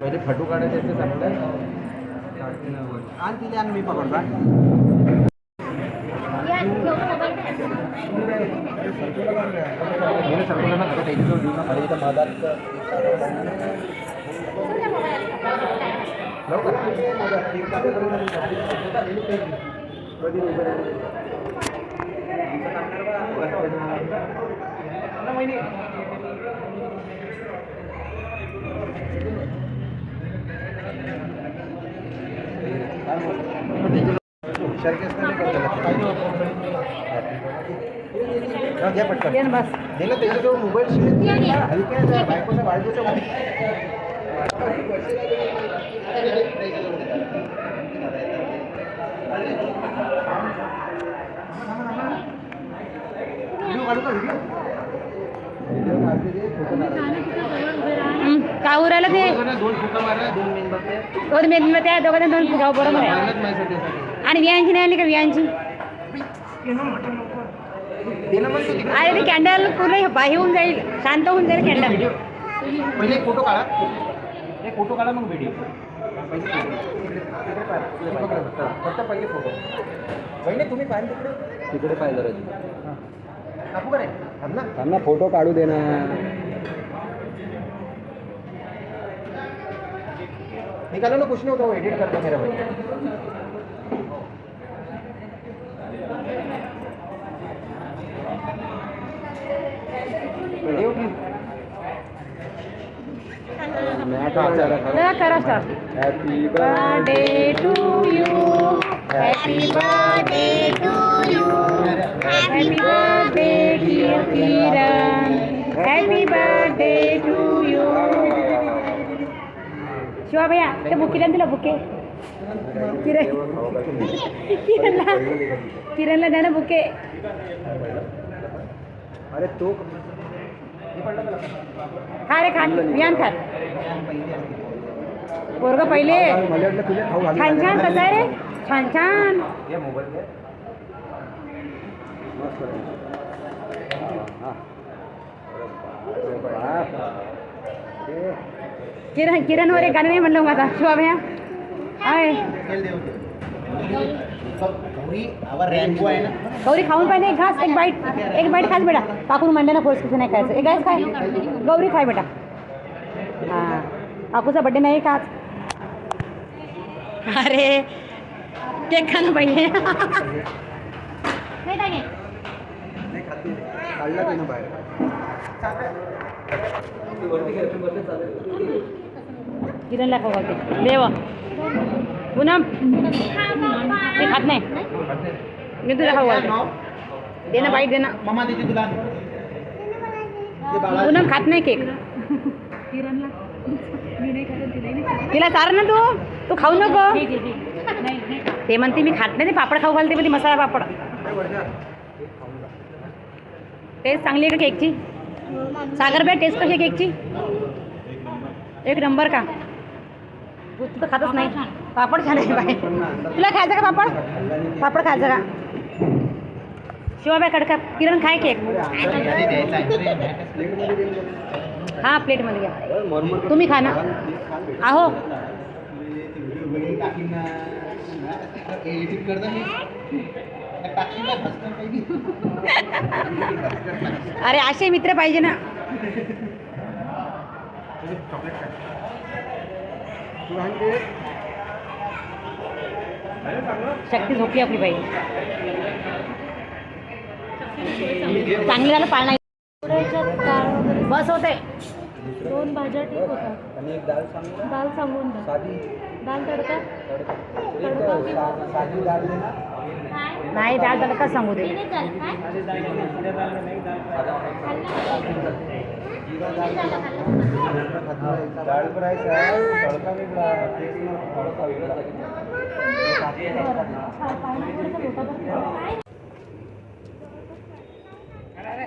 पहिले फटू काढायचे ते चांगलं आण तिथे आण मी पकडला गेलं घ्या पटकन. दिलं त्याच्याजवळ मोबाईल हलक्या का काय उरायला ते? दोन आहे दोघांना दोन फुगाव बरोबर आहे. आणि वियांची नाही आली का वियांची अरे ते कॅन्डल पूर्ण होऊन जाईल शांत होऊन जाईल कॅन्डल पहिले एक फोटो काढा. एक फोटो काढा मग व्हिडिओ फक्त पहिले फोटो बहिणी तुम्ही पाहिजे तिकडे. तिकडे पाहिजे कापू करे ना. त्यांना फोटो काढू दे ना. निकालो ना कुछ नहीं होता वो एडिट करता मेरा भाई. वीडियो की जरा करा start happy birthday to you happy birthday to you happy birthday dear Kiran happy birthday to you Shiva भैया ते बुकीला दिला बुके किरण किरणला किरणला द्या ना बुके अरे तो खा रे खा. वियान खा. पोरग पहिले. छान छान कसं आहे रे? छान छान. किरण किरण वर एक गाणं नाही म्हणलं मग आता. शिवा भैया. आहे गौरी आवर रॅम्बो आहे ना? गौरी खाऊन पाहिजे एक घास एक बाईट एक बाईट खास बेटा. काकून मांड्यानं फोर्स कसं नाही खायचं. एक घास खाय. गौरी खाय बेटा. हां. काकूचा बड्डे नाही का आज अरे केक खा ना बाहेर? किरणला खाऊ देव. पूनम ते खात नाही. मी तुला खाऊ घालते. दे ना बाईट दे ना. मम्मा देते तुला. पूनम खात नाही केक. तिला चार ना तू? तू खाऊ नको. ते म्हणते मी खात नाही ते पापड खाऊ घालते पण मसाला पापड. टेस्ट चांगली आहे का केकची? सागर बॅ टेस्ट कशी आहे केकची? एक नंबर का? तू तू तर खातच नाही. पापड छान आहे बाई. तुला खायचं का पापड? पापड खायचं का? शिवाबाई कडका किरण खाय केक हा प्लेटमध्ये घ्या. तुम्ही खा ना. आहो. अरे असे मित्र पाहिजे ना. शक्ती झोपली आपली बाई. चांगली झालं पाळणा बस होते. दोन भाज्या ठीक होतात. आणि एक डाळ सांग दाल सांगून दाल तडका? नाही डाळ तडका सांगू दे. डाळ फ्राय तडका वेगळा. अरे